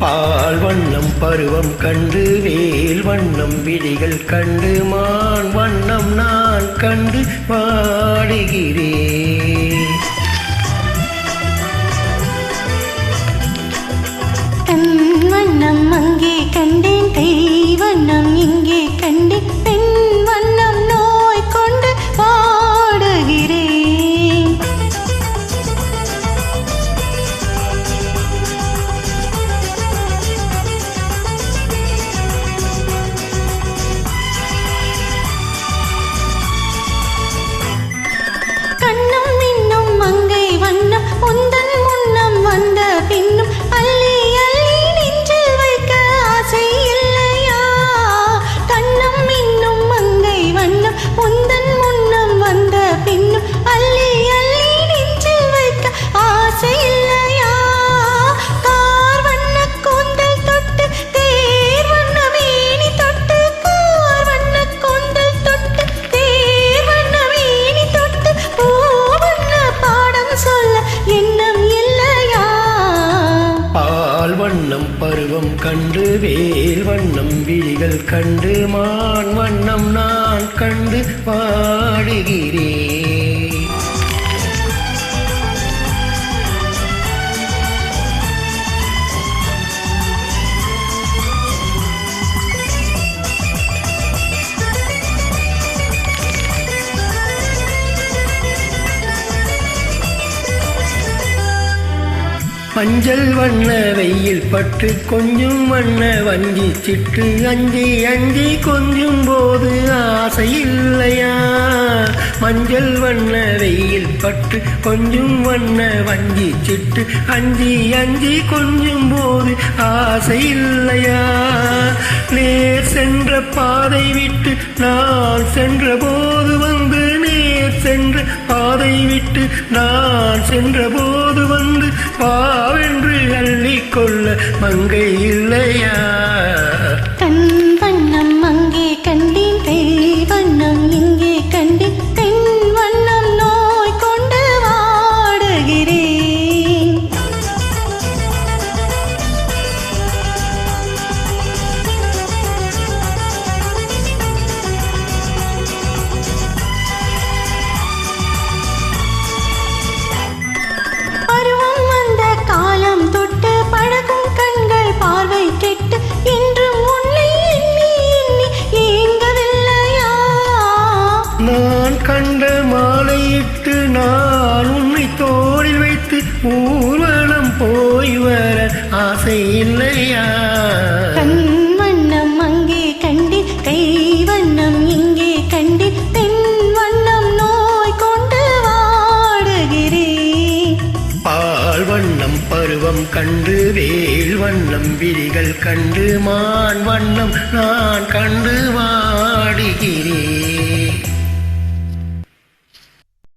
பால் வண்ணம் பருவம் கண்டு வேல் வண்ணம் விழிகள் கண்டு மான் வண்ணம் நான் கண்டு மான் கண்டேன் கை வண்ணம் இங்கே. கண்டு வேல் வண்ணம் விழிகள் கண்டு மான் வண்ணம் நான் கண்டு பாடுகிறேன். மஞ்சள் வண்ண வெயில் பட்டு கொஞ்சம் வண்ண வஞ்சி சிட்டு அஞ்சி அஞ்சி கொஞ்சும் போது ஆசை இல்லையா? மஞ்சள் வண்ண வெயில் பட்டு கொஞ்சம் வண்ண வஞ்சி சிட்டு அஞ்சி அஞ்சி கொஞ்சும் போது ஆசை இல்லையா? நேர் சென்ற பாதை விட்டு நான் சென்ற போது வந்து நேர் சென்ற பாதை விட்டு நான் சென்ற போது வந்து பா கொள்ள மங்கை இல்லையா? ஊர்வலம் போய் வர ஆசை இல்லையா? கண் வண்ணம் அங்கே கண்டி கை வண்ணம் இங்கே கண்டி பெண் வண்ணம் நோய் கொண்டு வாடுகிறேன். பால் வண்ணம் பருவம் கண்டு வேல் வண்ணம் விழிகள் கண்டு மான் வண்ணம் நான் கண்டு வாடுகிறேன்.